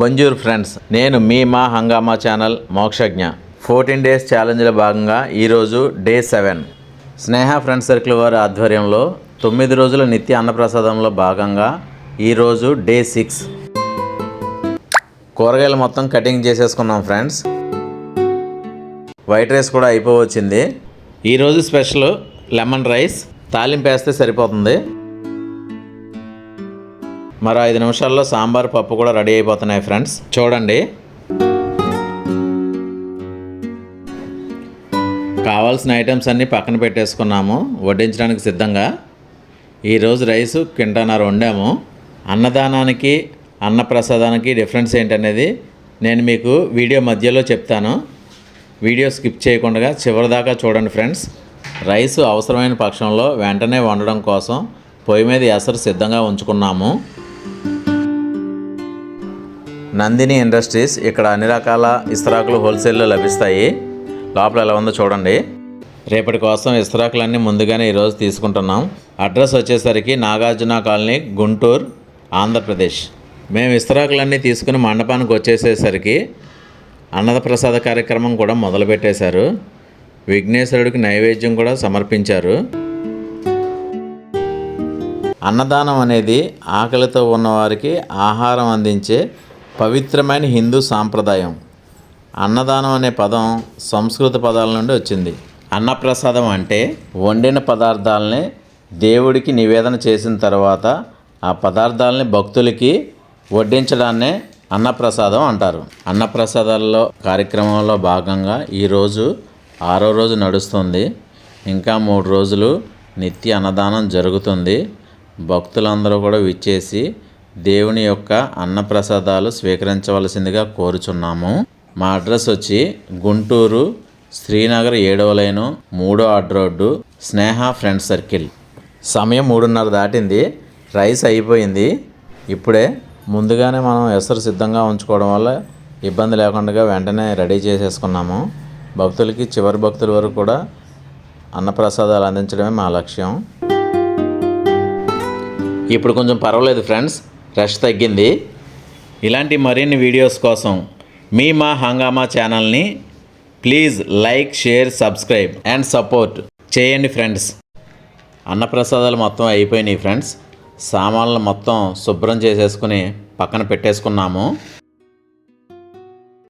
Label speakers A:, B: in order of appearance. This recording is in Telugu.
A: బంజూర్ ఫ్రెండ్స్ నేను మీ మా Hungama channel Mokshagna. Fourteen days ఛాలెంజ్లో భాగంగా ఈరోజు day seven. Sneha friend circle వారి ఆధ్వర్యంలో తొమ్మిది రోజుల నిత్య అన్నప్రసాదంలో భాగంగా ఈరోజు డే సిక్స్. కూరగాయలు మొత్తం కటింగ్ చేసేసుకున్నాం ఫ్రెండ్స్ వైట్ రైస్ కూడా అయిపోవచ్చింది. ఈరోజు స్పెషల్ లెమన్ రైస్. తాలింపు వేస్తే సరిపోతుంది. మరో ఐదు నిమిషాల్లో సాంబార్ పప్పు కూడా రెడీ అయిపోతున్నాయి ఫ్రెండ్స్. చూడండి. కావాల్సిన ఐటమ్స్ అన్నీ పక్కన పెట్టేసుకున్నాము. వడ్డించడానికి సిద్ధంగా. ఈరోజు రైసు కింటన్నర వండాము అన్నదానానికి అన్నప్రసాదానికి డిఫరెన్స్ ఏంటనేది నేను మీకు వీడియో మధ్యలో చెప్తాను. వీడియో స్కిప్ చేయకుండా చివరిదాకా చూడండి ఫ్రెండ్స్. రైసు అవసరమైన పక్షంలో వెంటనే వండడం కోసం పొయ్యి మీద ఎసరు సిద్ధంగా ఉంచుకున్నాము. నందిని ఇండస్ట్రీస్ ఇక్కడ అన్ని రకాల ఇస్త్రాకులు హోల్సేల్లో లభిస్తాయి. లోపల ఎలా ఉందో చూడండి. రేపటి కోసం ఇస్త్రాకులన్నీ ముందుగానే ఈరోజు తీసుకుంటున్నాం. అడ్రస్ వచ్చేసరికి నాగార్జున కాలనీ గుంటూరు ఆంధ్రప్రదేశ్. మేము ఇస్త్రాకులన్నీ తీసుకుని మండపానికి వచ్చేసేసరికి అన్నదప్రసాద కార్యక్రమం కూడా మొదలుపెట్టేశారు. విఘ్నేశ్వరుడికి నైవేద్యం కూడా సమర్పించారు. అన్నదానం అనేది ఆకలితో ఉన్నవారికి ఆహారం అందించే పవిత్రమైన హిందూ సాంప్రదాయం. అన్నదానం అనే పదం సంస్కృత పదాల నుండి వచ్చింది. అన్నప్రసాదం అంటే వండిన పదార్థాలని దేవుడికి నివేదన చేసిన తర్వాత ఆ పదార్థాలని భక్తులకి వడ్డించడాన్నే అన్నప్రసాదం అంటారు. అన్నప్రసాదాల్లో కార్యక్రమంలో భాగంగా ఈరోజు ఆరో రోజు నడుస్తుంది. ఇంకా మూడు రోజులు నిత్య అన్నదానం జరుగుతుంది. భక్తులందరూ కూడా విచ్చేసి దేవుని యొక్క అన్నప్రసాదాలు స్వీకరించవలసిందిగా కోరుచున్నాము. మా అడ్రస్ వచ్చి గుంటూరు శ్రీనగర్ ఏడవ లైను మూడో అడ్ రోడ్డు స్నేహ ఫ్రెండ్ సర్కిల్. సమయం మూడున్నర దాటింది. రైస్ అయిపోయింది. ఇప్పుడే ముందుగానే మనం ఎసరు సిద్ధంగా ఉంచుకోవడం వల్ల ఇబ్బంది లేకుండా వెంటనే రెడీ చేసేసుకున్నాము. భక్తులకి చివరి భక్తుల వరకు కూడా అన్నప్రసాదాలు అందించడమే మా లక్ష్యం. ఇప్పుడు కొంచెం పర్వాలేదు ఫ్రెండ్స్. రష్ తగ్గింది. ఇలాంటి మరిన్ని వీడియోస్ కోసం మీ మా హంగామా ఛానల్ని please like share subscribe and support చేయండి ఫ్రెండ్స్. అన్నప్రసాదాలు మొత్తం అయిపోయినాయి ఫ్రెండ్స్. సామాన్లు మొత్తం శుభ్రం చేసేసుకుని పక్కన పెట్టేసుకున్నాము.